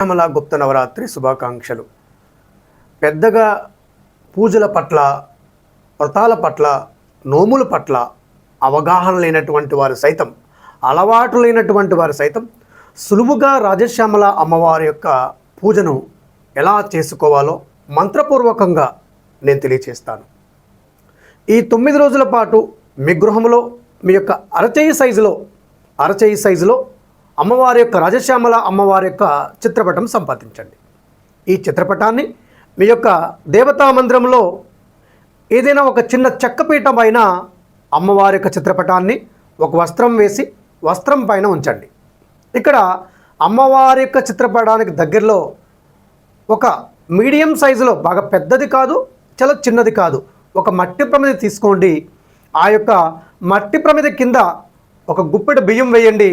శ్యామల గుప్త నవరాత్రి శుభాకాంక్షలు. పెద్దగా పూజల పట్ల వ్రతాల పట్ల నోముల పట్ల అవగాహన లేనటువంటి వారు సైతం అలవాటు లేనటువంటి వారు సైతం సులువుగా రాజశ్యామల అమ్మవారి యొక్క పూజను ఎలా చేసుకోవాలో మంత్రపూర్వకంగా నేను తెలియచేస్తాను. ఈ తొమ్మిది రోజుల పాటు మీ గృహంలో మీ యొక్క అరచేయి సైజులో అరచేయి సైజులో అమ్మవారి యొక్క రాజశ్యామల అమ్మవారి యొక్క చిత్రపటం సంపాదించండి. ఈ చిత్రపటాన్ని మీ యొక్క దేవతా మందిరంలో ఏదైనా ఒక చిన్న చెక్కపీఠం పైన అమ్మవారి యొక్క చిత్రపటాన్ని ఒక వస్త్రం వేసి వస్త్రం పైన ఉంచండి. ఇక్కడ అమ్మవారి యొక్క చిత్రపటానికి దగ్గరలో ఒక మీడియం సైజులో బాగా పెద్దది కాదు చాలా చిన్నది కాదు ఒక మట్టి ప్రమిది తీసుకోండి. ఆ యొక్క మట్టి ప్రమిది కింద ఒక గుప్పెడు బియ్యం వేయండి.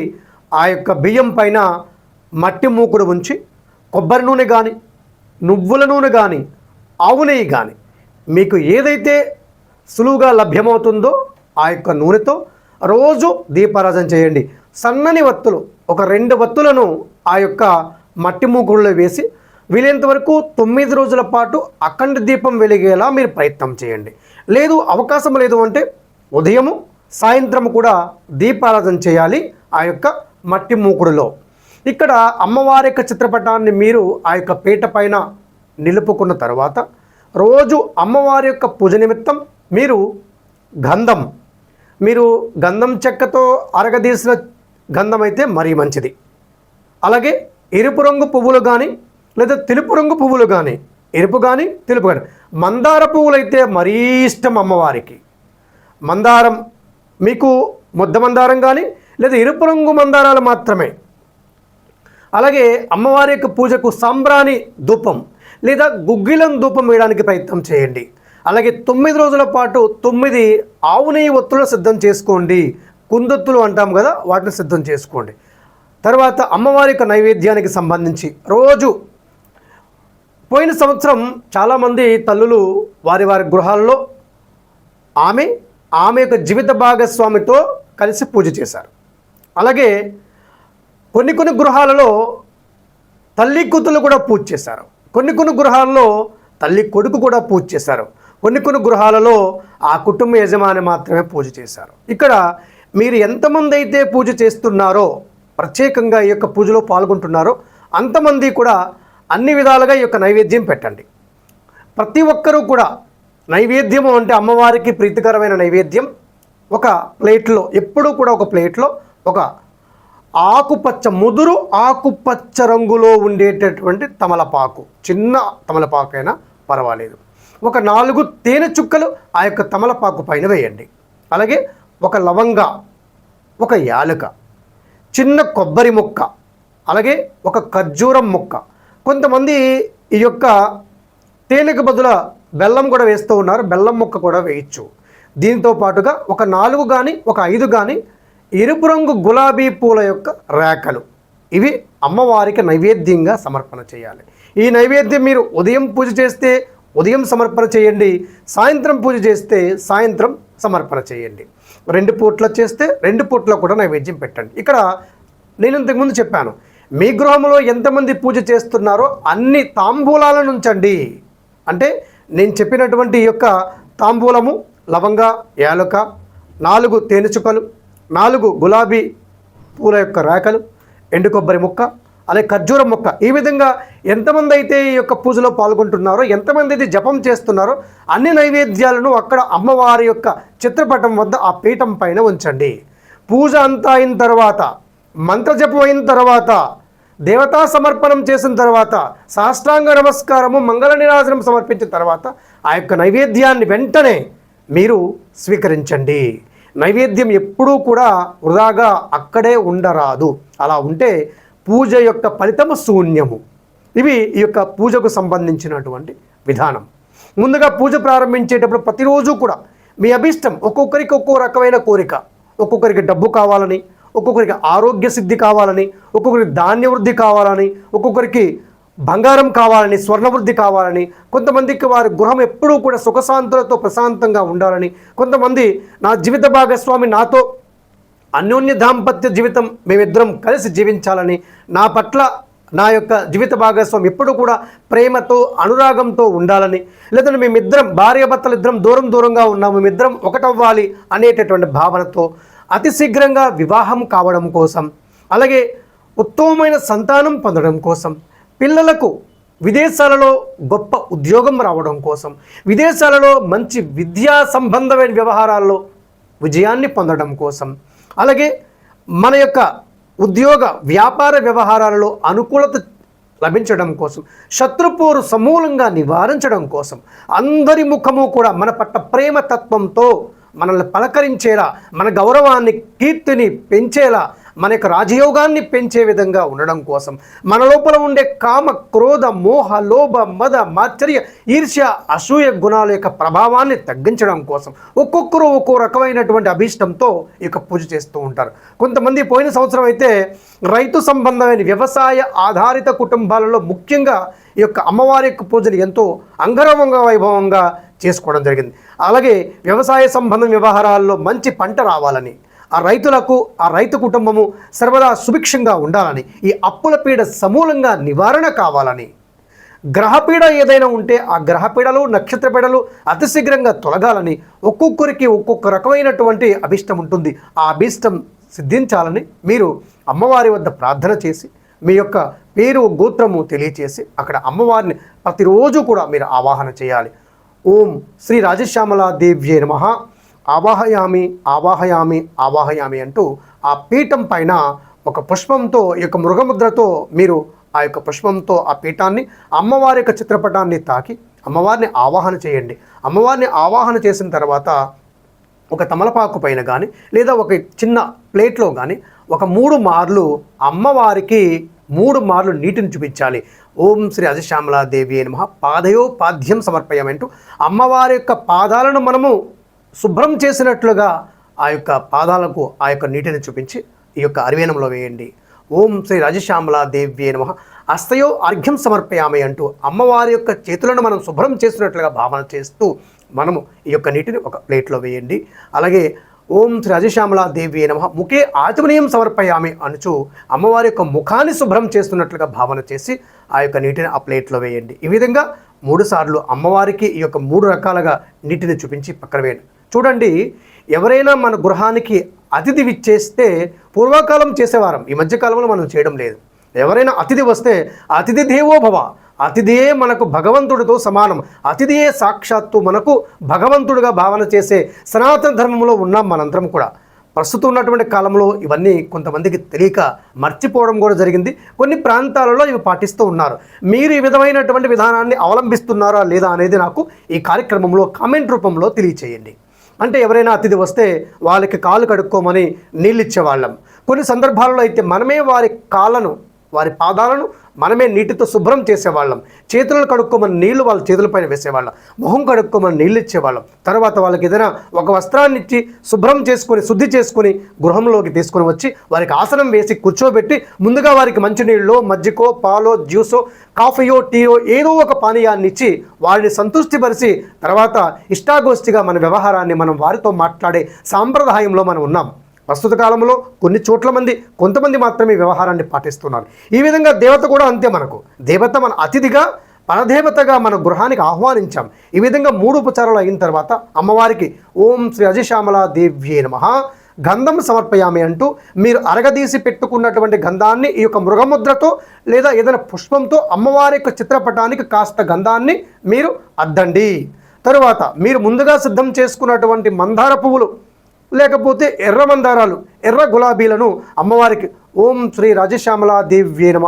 ఆ యొక్క బియ్యం పైన మట్టి మూకుడు ఉంచి కొబ్బరి నూనె కానీ నువ్వుల నూనె కానీ ఆవు నెయ్యి కానీ మీకు ఏదైతే సులువుగా లభ్యమవుతుందో ఆ యొక్క నూనెతో రోజు దీపారాధన చేయండి. సన్నని వత్తులు ఒక రెండు వత్తులను ఆ యొక్క మట్టి మూకుడులో వేసి వీలైనంత వరకు తొమ్మిది రోజుల పాటు అఖండ దీపం వెలిగేలా మీరు ప్రయత్నం చేయండి. లేదు అవకాశం లేదు అంటే ఉదయము సాయంత్రం కూడా దీపారాధన చేయాలి. ఆ యొక్క మట్టి మూకుడులో. ఇక్కడ అమ్మవారి యొక్క చిత్రపటాన్ని మీరు ఆ యొక్క పీట పైన నిలుపుకున్న తర్వాత రోజు అమ్మవారి యొక్క పూజ నిమిత్తం మీరు గంధం మీరు గంధం చెక్కతో అరగదీసిన గంధం అయితే మరీ మంచిది. అలాగే ఎరుపు రంగు పువ్వులు కానీ లేదా తెలుపు రంగు పువ్వులు కానీ ఎరుపు కానీ తెలుపు కానీ మందార పువ్వులు అయితే మరీ ఇష్టం అమ్మవారికి. మందారం మీకు ముద్ద మందారం కానీ లేదా ఎరుపు రంగు మందారాలు మాత్రమే. అలాగే అమ్మవారి యొక్క పూజకు సాంబ్రాణి ధూపం లేదా గుగ్గిలం ధూపం వేయడానికి ప్రయత్నం చేయండి. అలాగే తొమ్మిది రోజుల పాటు తొమ్మిది ఆవు నెయ్యి ఒత్తులు సిద్ధం చేసుకోండి. కుందొత్తులు అంటాం కదా వాటిని సిద్ధం చేసుకోండి. తర్వాత అమ్మవారి యొక్క నైవేద్యానికి సంబంధించి రోజు పోయిన సంవత్సరం చాలామంది తల్లులు వారి వారి గృహాల్లో ఆమె ఆమె యొక్క జీవిత భాగస్వామితో కలిసి పూజ చేశారు. అలాగే కొన్ని కొన్ని గృహాలలో తల్లి కూతుళ్ళు కూడా పూజ చేశారు. కొన్ని కొన్ని గృహాలలో తల్లి కొడుకు కూడా పూజ చేశారు. కొన్ని కొన్ని గృహాలలో ఆ కుటుంబ యజమాని మాత్రమే పూజ చేశారు. ఇక్కడ మీరు ఎంతమంది అయితే పూజ చేస్తున్నారో ప్రత్యేకంగా ఈ యొక్క పూజలో పాల్గొంటున్నారో అంతమంది కూడా అన్ని విధాలుగా ఈ యొక్క నైవేద్యం పెట్టండి. ప్రతి ఒక్కరూ కూడా నైవేద్యము అంటే అమ్మవారికి ప్రీతికరమైన నైవేద్యం ఒక ప్లేట్లో ఎప్పుడూ కూడా ఒక ప్లేట్లో ఒక ఆకుపచ్చ ముదురు ఆకుపచ్చ రంగులో ఉండేటటువంటి తమలపాకు. చిన్న తమలపాకు అయినా పర్వాలేదు. ఒక నాలుగు తేనె చుక్కలు ఆ యొక్క తమలపాకు పైన వేయండి. అలాగే ఒక లవంగ ఒక యాలుక చిన్న కొబ్బరి ముక్క అలాగే ఒక ఖర్జూరం ముక్క. కొంతమంది ఈ యొక్క తేనెకు బదుల బెల్లం కూడా వేస్తూ ఉన్నారు. బెల్లం ముక్క కూడా వేయచ్చు. దీంతో పాటుగా ఒక నాలుగు కానీ ఒక ఐదు కానీ ఎరుపు రంగు గులాబీ పూల యొక్క రేఖలు. ఇవి అమ్మవారికి నైవేద్యంగా సమర్పణ చేయాలి. ఈ నైవేద్యం మీరు ఉదయం పూజ చేస్తే ఉదయం సమర్పణ చేయండి. సాయంత్రం పూజ చేస్తే సాయంత్రం సమర్పణ చేయండి. రెండు పూట్ల చేస్తే రెండు పూట్ల కూడా నైవేద్యం పెట్టండి. ఇక్కడ నేను ఇంతకుముందు చెప్పాను మీ గృహంలో ఎంతమంది పూజ చేస్తున్నారో అన్ని తాంబూలాలను ఉంచండి. అంటే నేను చెప్పినటువంటి యొక్క తాంబూలము లవంగ యాలక నాలుగు తేనెచుకలు నాలుగు గులాబీ పూల యొక్క రేఖలు ఎండు కొబ్బరి ముక్క అలాగే ఖర్జూరం మొక్క. ఈ విధంగా ఎంతమంది అయితే ఈ యొక్క పూజలో పాల్గొంటున్నారో ఎంతమంది అయితే జపం చేస్తున్నారో అన్ని నైవేద్యాలను అక్కడ అమ్మవారి యొక్క చిత్రపటం వద్ద ఆ పీఠం పైన ఉంచండి. పూజ అంతా అయిన తర్వాత మంత్రజపం అయిన తర్వాత దేవతా సమర్పణం చేసిన తర్వాత సాష్టాంగ నమస్కారము మంగళ నిరాజనం సమర్పించిన తర్వాత ఆ యొక్క నైవేద్యాన్ని వెంటనే మీరు స్వీకరించండి. నైవేద్యం ఎప్పుడూ కూడా వృధాగా అక్కడే ఉండరాదు. అలా ఉంటే పూజ యొక్క ఫలితము శూన్యము. ఇవి ఈ యొక్క పూజకు సంబంధించినటువంటి విధానం. ముందుగా పూజ ప్రారంభించేటప్పుడు ప్రతిరోజు కూడా మీ అభిష్టం ఒక్కొక్కరికి ఒక్కో రకమైన కోరిక. ఒక్కొక్కరికి డబ్బు కావాలని ఒక్కొక్కరికి ఆరోగ్య సిద్ధి కావాలని ఒక్కొక్కరికి ధాన్య వృద్ధి కావాలని ఒక్కొక్కరికి బంగారం కావాలని స్వర్ణ వృద్ధి కావాలని కొంతమందికి వారి గృహం ఎప్పుడూ కూడా సుఖశాంతులతో ప్రశాంతంగా ఉండాలని కొంతమంది నా జీవిత భాగస్వామి నాతో అన్యోన్య దాంపత్య జీవితం మేమిద్దరం కలిసి జీవించాలని నా పట్ల నా యొక్క జీవిత భాగస్వామి ఎప్పుడు కూడా ప్రేమతో అనురాగంతో ఉండాలని లేదంటే మేమిద్దరం భార్యాభర్తలు ఇద్దరం దూరం దూరంగా ఉన్నాము మేమిద్దరం ఒకటవ్వాలి అనేటటువంటి భావనతో అతి శీఘ్రంగా వివాహం కావడం కోసం అలాగే ఉత్తమమైన సంతానం పొందడం కోసం పిల్లలకు విదేశాలలో గొప్ప ఉద్యోగం రావడం కోసం విదేశాలలో మంచి విద్యా సంబంధమైన వ్యవహారాల్లో విజయాన్ని పొందడం కోసం అలాగే మన యొక్క ఉద్యోగ వ్యాపార వ్యవహారాలలో అనుకూలత లభించడం కోసం శత్రుపోరు సమూలంగా నివారించడం కోసం అందరి ముఖము కూడా మన పట్ల ప్రేమ తత్వంతో మనల్ని పలకరించేలా మన గౌరవాన్ని కీర్తిని పెంచేలా మన యొక్క రాజయోగాన్ని పెంచే విధంగా ఉండడం కోసం మన లోపల ఉండే కామ క్రోధ మోహ లోభ మద మాత్సర్య ఈర్ష్య అసూయ గుణాల యొక్క ప్రభావాన్ని తగ్గించడం కోసం ఒక్కొక్కరు ఒక్కో రకమైనటువంటి అభీష్టంతో ఇక పూజ చేస్తూ ఉంటారు. కొంతమంది పోయిన సంవత్సరం అయితే రైతు సంబంధమైన వ్యవసాయ ఆధారిత కుటుంబాలలో ముఖ్యంగా ఈ యొక్క అమ్మవారి యొక్క పూజలు ఎంతో అంగరంగ వైభవంగా చేసుకోవడం జరిగింది. అలాగే వ్యవసాయ సంబంధం వ్యవహారాల్లో మంచి పంట రావాలని ఆ రైతులకు ఆ రైతు కుటుంబము సర్వదా సుభిక్షంగా ఉండాలని ఈ అప్పుల పీడ సమూలంగా నివారణ కావాలని. గ్రహపీడ ఏదైనా ఉంటే ఆ గ్రహపీడలు నక్షత్ర పీడలు అతి శీఘ్రంగా తొలగాలని ఒక్కొక్కరికి ఒక్కొక్క రకమైనటువంటి అభిష్టం ఉంటుంది. ఆ అభిష్టం సిద్ధించాలని మీరు అమ్మవారి వద్ద ప్రార్థన చేసి మీ యొక్క పేరు గోత్రము తెలియచేసి అక్కడ అమ్మవారిని ప్రతిరోజు కూడా మీరు ఆవాహన చేయాలి. ఓం శ్రీ రాజశ్యామలా దేవ్యే నమ. ఆవాహయామి ఆవాహయామి ఆవాహయామి అంటూ ఆ పీఠం పైన ఒక పుష్పంతో ఈ యొక్క మృగముద్రతో మీరు ఆ యొక్క పుష్పంతో ఆ పీఠాన్ని అమ్మవారి యొక్క చిత్రపటాన్ని తాకి అమ్మవారిని ఆవాహన చేయండి. అమ్మవారిని ఆవాహన చేసిన తర్వాత ఒక తమలపాకు పైన కానీ లేదా ఒక చిన్న ప్లేట్లో కానీ ఒక మూడు మార్లు అమ్మవారికి మూడు మార్లు నీటిని చూపించాలి. ఓం శ్రీ అజశ్యామలాదేవి అని మహా పాదయోపాద్యం సమర్పయమంటూ అమ్మవారి యొక్క పాదాలను మనము శుభ్రం చేసినట్లుగా ఆ యొక్క పాదాలకు ఆ యొక్క నీటిని చూపించి ఈ యొక్క అరివేనంలో వేయండి. ఓం శ్రీ రాజశ్యామలా దేవ్యే నమ. అస్తయో అర్ఘ్యం సమర్పయామి అంటూ అమ్మవారి యొక్క చేతులను మనం శుభ్రం చేసినట్లుగా భావన చేస్తూ మనము ఈ యొక్క నీటిని ఒక ప్లేట్లో వేయండి. అలాగే ఓం శ్రీ రాజశ్యామలా దేవి నమ. ముఖే ఆత్మనీయం సమర్పయామి అనుచు అమ్మవారి యొక్క ముఖాన్ని శుభ్రం చేస్తున్నట్లుగా భావన చేసి ఆ యొక్క నీటిని ఆ ప్లేట్లో వేయండి. ఈ విధంగా మూడు సార్లు అమ్మవారికి ఈ యొక్క మూడు రకాలుగా నీటిని చూపించి పక్కన వేయండి. చూడండి ఎవరైనా మన గృహానికి అతిథి విచ్చేస్తే పూర్వకాలం చేసేవారం. ఈ మధ్యకాలంలో మనం చేయడం లేదు. ఎవరైనా అతిథి వస్తే అతిథి దేవోభవ అతిథియే మనకు భగవంతుడితో సమానం అతిథియే సాక్షాత్తు మనకు భగవంతుడిగా భావన చేసే సనాతన ధర్మంలో ఉన్నాం మనందరం కూడా. ప్రస్తుతం ఉన్నటువంటి కాలంలో ఇవన్నీ కొంతమందికి తెలియక మర్చిపోవడం కూడా జరిగింది. కొన్ని ప్రాంతాలలో ఇవి పాటిస్తూ ఉన్నారు. మీరు ఈ విధమైనటువంటి విధానాన్ని అవలంబిస్తున్నారా లేదా అనేది నాకు ఈ కార్యక్రమంలో కామెంట్ రూపంలో తెలియచేయండి. అంటే ఎవరైనా అతిథి వస్తే వాళ్ళకి కాలు కడుక్కోమని నీళ్ళిచ్చేవాళ్ళం కొన్ని సందర్భాలలో అయితే మనమే వారి కాళ్ళను వారి పాదాలను మనమే నీటితో శుభ్రం చేసేవాళ్ళం. చేతులను కడుక్కోమని నీళ్ళు వాళ్ళ చేతులపైన వేసేవాళ్ళం. మొహం కడుక్కోమని నీళ్ళు ఇచ్చేవాళ్ళం. తర్వాత వాళ్ళకి ఏదైనా ఒక వస్త్రాన్ని ఇచ్చి శుభ్రం చేసుకొని శుద్ధి చేసుకొని గృహంలోకి తీసుకొని వచ్చి వారికి ఆసనం వేసి కూర్చోబెట్టి ముందుగా వారికి మంచినీళ్ళు మజ్జికో పాలో జ్యూసో కాఫీయో టీయో ఏదో ఒక పానీయాన్ని ఇచ్చి వారిని సంతృష్టిపరిచి తర్వాత ఇష్టాగోష్ఠిగా మన వ్యవహారాన్ని మనం వారితో మాట్లాడే సాంప్రదాయంలో మనం ఉన్నాం. ప్రస్తుత కాలంలో కొన్ని చోట్ల మంది కొంతమంది మాత్రమే వ్యవహారాన్ని పాటిస్తున్నారు. ఈ విధంగా దేవత కూడా అంతే మనకు. దేవత మన అతిథిగా పరదేవతగా మన గృహానికి ఆహ్వానించాం. ఈ విధంగా మూడు ఉపచారాలు అయిన తర్వాత అమ్మవారికి ఓం శ్రీ అజశ్యామలా దేవ్యే నమ. గంధం సమర్పయామి అంటూ మీరు అరగదీసి పెట్టుకున్నటువంటి గంధాన్ని ఈ యొక్క మృగముద్రతో లేదా ఏదైనా పుష్పంతో అమ్మవారి యొక్క చిత్రపటానికి కాస్త గంధాన్ని మీరు అద్దండి. తరువాత మీరు ముందుగా సిద్ధం చేసుకున్నటువంటి మందార పువ్వులు లేకపోతే ఎర్ర మందారాలు ఎర్ర గులాబీలను అమ్మవారికి. ఓం శ్రీ రాజశ్యామలా దేవ్యే నమ.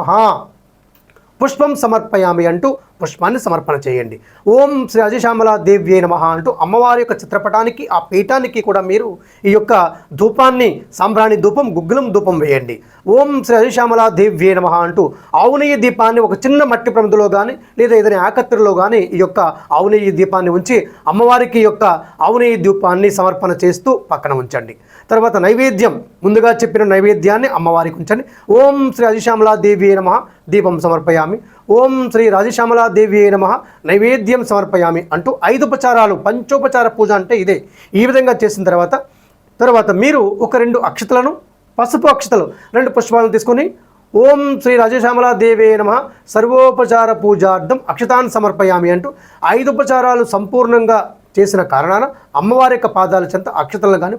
పుష్పం సమర్పయామి అంటూ పుష్పాన్ని సమర్పణ చేయండి. ఓం శ్రీ అజశ్యామలా దేవ్యే నమ అంటూ అమ్మవారి యొక్క చిత్రపటానికి ఆ పీఠానికి కూడా మీరు ఈ యొక్క ధూపాన్ని సాంబ్రాణి ధూపం గుగ్గులం ధూపం వేయండి. ఓం శ్రీ అజశ్యామలా దేవ్యే నమ అంటూ ఆవునేయ దీపాన్ని ఒక చిన్న మట్టి ప్రమిదలో కానీ లేదా ఏదైనా ఆకత్తిలో కానీ ఈ యొక్క ఆవునేయ దీపాన్ని ఉంచి అమ్మవారికి ఈ యొక్క ఆవునేయ దీపాన్ని సమర్పణ చేస్తూ పక్కన ఉంచండి. తర్వాత నైవేద్యం. ముందుగా చెప్పిన నైవేద్యాన్ని అమ్మవారికి ఉంచండి. ఓం శ్రీ అజిశ్యామలాదేవి నమ దీపం సమర్పయామి. ఓం శ్రీ రాజశ్యామలాదేవి నమ నైవేద్యం సమర్పయామి అంటూ ఐదు ఉపచారాలు. పంచోపచార పూజ అంటే ఇదే. ఈ విధంగా చేసిన తర్వాత తర్వాత మీరు ఒక రెండు అక్షతలను పసుపు అక్షతలు రెండు పుష్పాలను తీసుకొని ఓం శ్రీ రాజశ్యామలా దేవే నమ సర్వోపచార పూజార్థం అక్షతాన్ని సమర్పయామి అంటూ ఐదు ఉపచారాలు సంపూర్ణంగా చేసిన కారణాన అమ్మవారి యొక్క పాదాల చెంత అక్షతలను కానీ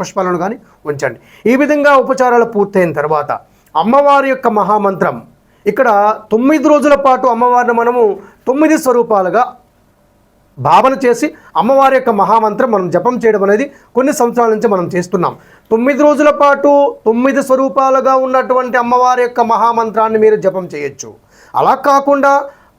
పుష్పాలను కానీ ఉంచండి. ఈ విధంగా ఉపచారాలు పూర్తయిన తర్వాత అమ్మవారి యొక్క మహామంత్రం. ఇక్కడ తొమ్మిది రోజుల పాటు అమ్మవారిని మనము తొమ్మిది స్వరూపాలుగా భావన చేసి అమ్మవారి యొక్క మహామంత్రం మనం జపం చేయడం అనేది కొన్ని సంవత్సరాల నుంచి మనం చేస్తున్నాం. తొమ్మిది రోజుల పాటు తొమ్మిది స్వరూపాలుగా ఉన్నటువంటి అమ్మవారి యొక్క మహామంత్రాన్ని మీరు జపం చేయొచ్చు. అలా కాకుండా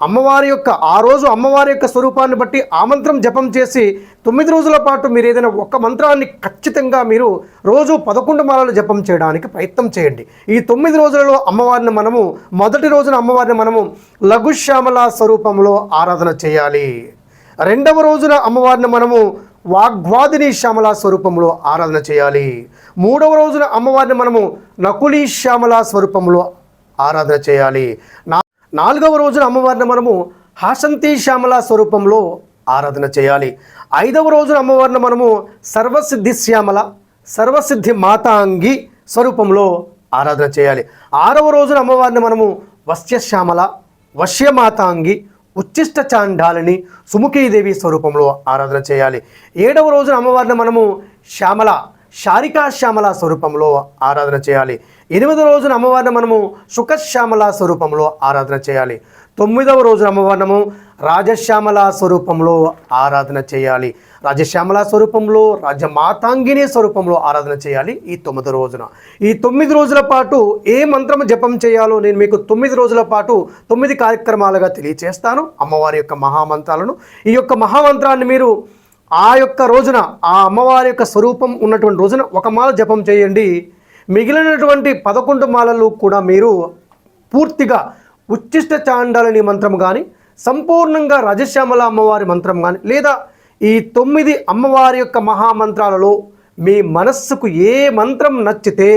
అమ్మవారి యొక్క ఆ రోజు అమ్మవారి యొక్క స్వరూపాన్ని బట్టి ఆ మంత్రం జపం చేసి తొమ్మిది రోజుల పాటు మీరు ఏదైనా ఒక మంత్రాన్ని ఖచ్చితంగా మీరు రోజు పదకొండు మాలలు జపం చేయడానికి ప్రయత్నం చేయండి. ఈ తొమ్మిది రోజులలో అమ్మవారిని మనము మొదటి రోజున అమ్మవారిని మనము లఘుశ్యామల స్వరూపంలో ఆరాధన చేయాలి. రెండవ రోజున అమ్మవారిని మనము వాగ్వాదిని శ్యామల స్వరూపంలో ఆరాధన చేయాలి. మూడవ రోజున అమ్మవారిని మనము నకులి శ్యామల స్వరూపంలో ఆరాధన చేయాలి. నా నాలుగవ రోజున అమ్మవారిని మనము హాసంతి శ్యామల స్వరూపంలో ఆరాధన చేయాలి. ఐదవ రోజున అమ్మవారిని మనము సర్వసిద్ధి శ్యామల సర్వసిద్ధి మాతాంగి స్వరూపంలో ఆరాధన చేయాలి. ఆరవ రోజున అమ్మవారిని మనము వశ్యశ్యామల వశ్యమాతాంగి ఉచ్చిష్ట చాండాలని సుముఖీదేవి స్వరూపంలో ఆరాధన చేయాలి. ఏడవ రోజున అమ్మవారిని మనము శ్యామల శారికా శ్యామల స్వరూపంలో ఆరాధన చేయాలి. ఎనిమిదవ రోజున అమ్మవారిని మనము సుఖశ్యామల స్వరూపంలో ఆరాధన చేయాలి. తొమ్మిదవ రోజున అమ్మవారినము రాజశ్యామల స్వరూపంలో ఆరాధన చేయాలి. రాజశ్యామల స్వరూపంలో రాజమాతాంగిని స్వరూపంలో ఆరాధన చేయాలి ఈ తొమ్మిది రోజున. ఈ తొమ్మిది రోజుల పాటు ఏ మంత్రం జపం చేయాలో నేను మీకు తొమ్మిది రోజుల పాటు తొమ్మిది కార్యక్రమాలుగా తెలియచేస్తాను. అమ్మవారి యొక్క మహామంత్రాలను. ఈ యొక్క మహామంత్రాన్ని మీరు ఆ యొక్క రోజున ఆ అమ్మవారి యొక్క స్వరూపం ఉన్నటువంటి రోజున ఒక మాల జపం చేయండి. మిగిలినటువంటి పదకొండు మాలలు కూడా మీరు పూర్తిగా ఉచ్చిష్ట చాండాలని మంత్రం కానీ సంపూర్ణంగా రజశ్యామల అమ్మవారి మంత్రం కానీ లేదా ఈ తొమ్మిది అమ్మవారి యొక్క మహామంత్రాలలో మీ మనస్సుకు ఏ మంత్రం నచ్చితే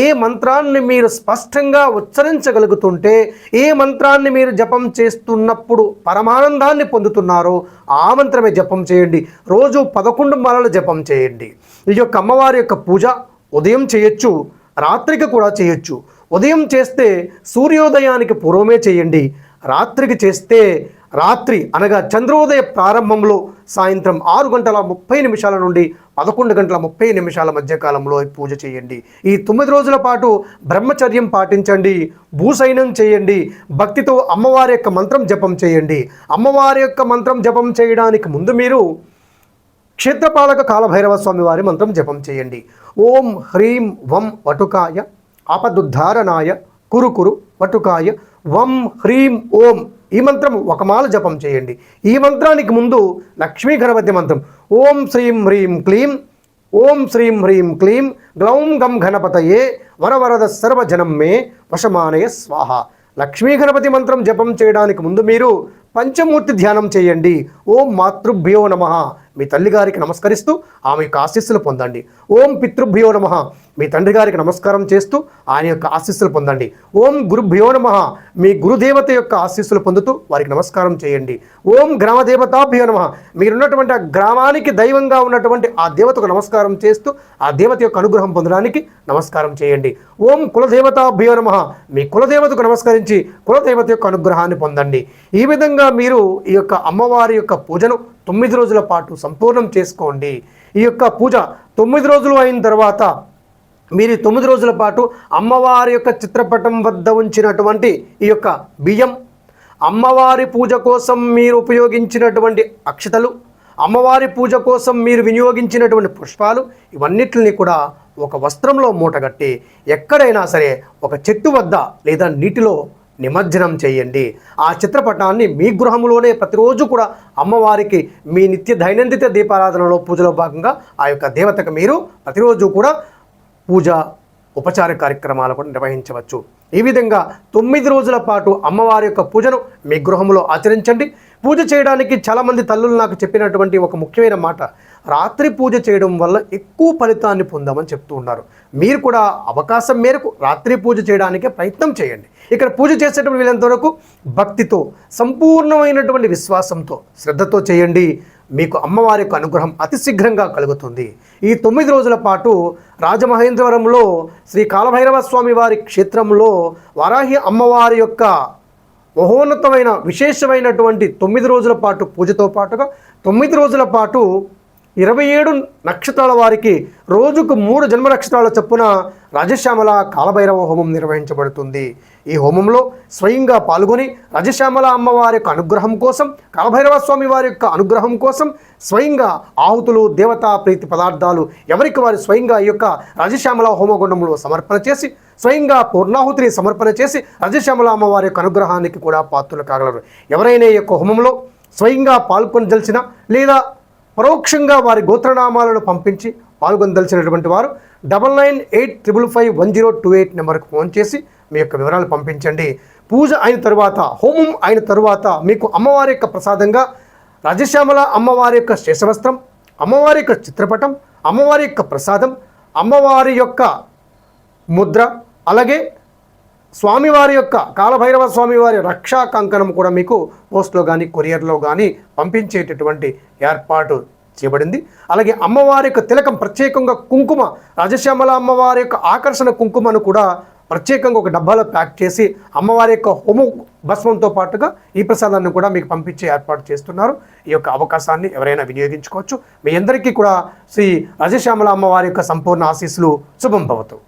ఏ మంత్రాన్ని మీరు స్పష్టంగా ఉచ్చరించగలుగుతుంటే ఏ మంత్రాన్ని మీరు జపం చేస్తున్నప్పుడు పరమానందాన్ని పొందుతున్నారో ఆ మంత్రమే జపం చేయండి. రోజు పదకొండు మాలలు జపం చేయండి. ఈ యొక్క అమ్మవారి యొక్క పూజ ఉదయం చేయొచ్చు రాత్రికి కూడా చేయొచ్చు. ఉదయం చేస్తే సూర్యోదయానికి పూర్వమే చేయండి. రాత్రికి చేస్తే రాత్రి అనగా చంద్రోదయ ప్రారంభంలో సాయంత్రం ఆరు గంటల ముప్పై నిమిషాల నుండి పదకొండు గంటల ముప్పై నిమిషాల మధ్య కాలంలో పూజ చేయండి. ఈ తొమ్మిది రోజుల పాటు బ్రహ్మచర్యం పాటించండి. భూసైనం చేయండి. భక్తితో అమ్మవారి యొక్క మంత్రం జపం చేయండి. అమ్మవారి యొక్క మంత్రం జపం చేయడానికి ముందు మీరు క్షేత్రపాలక కాలభైరవ స్వామివారి మంత్రం జపం చేయండి. ఓం హ్రీం వం వటుకాయ ఆపదుద్ధారణాయ కురు కురు వటుకాయ వం హ్రీం ఓం ఈ మంత్రం ఒక మాల జపం చేయండి. ఈ మంత్రానికి ముందు లక్ష్మీ గణపతి మంత్రం. ఓం శ్రీం హ్రీం క్లీం ఓం శ్రీం హ్రీం క్లీం గ్లౌం గం గణపతయే వరవరద సర్వజనం మే వశమానయ స్వాహ. లక్ష్మీ గణపతి మంత్రం జపం చేయడానికి ముందు మీరు పంచమూర్తి ధ్యానం చేయండి. ఓం మాతృభ్యో నమ. మీ తల్లి గారికి నమస్కరిస్తూ ఆమె యొక్క ఆశీస్సులు పొందండి. ఓం పితృభ్యో నమ. మీ తండ్రి గారికి నమస్కారం చేస్తూ ఆయన యొక్క ఆశీస్సులు పొందండి. ఓం గురుభ్యో నమ. మీ గురుదేవత యొక్క ఆశీస్సులు పొందుతూ వారికి నమస్కారం చేయండి. ఓం గ్రామదేవతాభ్యో నమ. మీరున్నటువంటి ఆ గ్రామానికి దైవంగా ఉన్నటువంటి ఆ దేవతకు నమస్కారం చేస్తూ ఆ దేవత యొక్క అనుగ్రహం పొందడానికి నమస్కారం చేయండి. ఓం కులదేవతాభ్యో నమ. మీ కులదేవతకు నమస్కరించి కులదేవత యొక్క అనుగ్రహాన్ని పొందండి. ఈ విధంగా మీరు ఈ యొక్క అమ్మవారి యొక్క పూజను తొమ్మిది రోజుల పాటు సంపూర్ణం చేసుకోండి. ఈ యొక్క పూజ తొమ్మిది రోజులు అయిన తర్వాత మీరు తొమ్మిది రోజుల పాటు అమ్మవారి యొక్క చిత్రపటం వద్ద ఉంచినటువంటి ఈ యొక్క బియ్యం అమ్మవారి పూజ కోసం మీరు ఉపయోగించినటువంటి అక్షతలు అమ్మవారి పూజ కోసం మీరు వినియోగించినటువంటి పుష్పాలు ఇవన్నిటిని కూడా ఒక వస్త్రంలో మూటగట్టి ఎక్కడైనా సరే ఒక చెట్టు వద్ద లేదా నీటిలో నిమజ్జనం చేయండి. ఆ చిత్రపటాన్ని మీ గృహంలోనే ప్రతిరోజు కూడా అమ్మవారికి మీ నిత్య దైనందిత దీపారాధనలో పూజలో భాగంగా ఆ యొక్క దేవతకు మీరు ప్రతిరోజు కూడా పూజ ఉపచార కార్యక్రమాలు కూడా నిర్వహించవచ్చు. ఈ విధంగా తొమ్మిది రోజుల పాటు అమ్మవారి యొక్క పూజను మీ గృహంలో ఆచరించండి. పూజ చేయడానికి చాలామంది తల్లులు నాకు చెప్పినటువంటి ఒక ముఖ్యమైన మాట రాత్రి పూజ చేయడం వల్ల ఎక్కువ ఫలితాన్ని పొందామని చెప్తూ ఉన్నారు. మీరు కూడా అవకాశం మేరకు రాత్రి పూజ చేయడానికే ప్రయత్నం చేయండి. ఇక్కడ పూజ చేసేటప్పుడు వీళ్ళంత వరకు భక్తితో సంపూర్ణమైనటువంటి విశ్వాసంతో శ్రద్ధతో చేయండి. మీకు అమ్మవారి యొక్క అనుగ్రహం అతి శీఘ్రంగా కలుగుతుంది. ఈ తొమ్మిది రోజుల పాటు రాజమహేంద్రవరంలో శ్రీ కాలభైరవ స్వామి వారి క్షేత్రంలో వారాహి అమ్మవారి యొక్క మహోన్నతమైన విశేషమైనటువంటి తొమ్మిది రోజుల పాటు పూజతో పాటుగా తొమ్మిది రోజుల పాటు ఇరవై ఏడు నక్షత్రాల వారికి రోజుకు మూడు జన్మ నక్షత్రాల చొప్పున రాజశ్యామల కాలభైరవ హోమం నిర్వహించబడుతుంది. ఈ హోమంలో స్వయంగా పాల్గొని రజశ్యామల అమ్మవారి యొక్క అనుగ్రహం కోసం కాలభైరవ స్వామి వారి యొక్క అనుగ్రహం కోసం స్వయంగా ఆహుతులు దేవతా ప్రీతి పదార్థాలు ఎవరికి వారు స్వయంగా ఈ యొక్క రజశ్యామల హోమగుండంలో సమర్పణ చేసి స్వయంగా పూర్ణాహుతిని సమర్పణ చేసి రజశ్యామల అమ్మవారి యొక్క అనుగ్రహానికి కూడా పాత్రలు కాగలరు. ఎవరైనా ఈ యొక్క హోమంలో స్వయంగా పాల్గొనదలిచిన లేదా పరోక్షంగా వారి గోత్రనామాలను పంపించి పాల్గొనదలిచినటువంటి వారు double nine eight triple five one zero two eight నెంబర్కు ఫోన్ చేసి మీ యొక్క వివరాలు పంపించండి. పూజ అయిన తరువాత హోమం అయిన తరువాత మీకు అమ్మవారి యొక్క ప్రసాదంగా రాజశ్యామల అమ్మవారి యొక్క శేషవస్త్రం అమ్మవారి యొక్క చిత్రపటం అమ్మవారి యొక్క ప్రసాదం అమ్మవారి యొక్క ముద్ర అలాగే స్వామివారి యొక్క కాలభైరవ స్వామివారి రక్షా కంకణం కూడా మీకు పోస్ట్లో కానీ కొరియర్లో కానీ పంపించేటటువంటి ఏర్పాటు చేయబడింది. అలాగే అమ్మవారి యొక్క తిలకం ప్రత్యేకంగా కుంకుమ రాజశ్యామల అమ్మవారి యొక్క ఆకర్షణ కుంకుమను కూడా ప్రత్యేకంగా ఒక డబ్బాలో ప్యాక్ చేసి అమ్మవారి యొక్క హోమ భస్మంతో పాటుగా ఈ ప్రసాదాన్ని కూడా మీకు పంపించే ఏర్పాటు చేస్తున్నారు. ఈ యొక్క అవకాశాన్ని ఎవరైనా వినియోగించుకోవచ్చు. మీ అందరికీ కూడా శ్రీ రజశ్యామల అమ్మవారి యొక్క సంపూర్ణ ఆశీస్సులు. శుభం భవతు.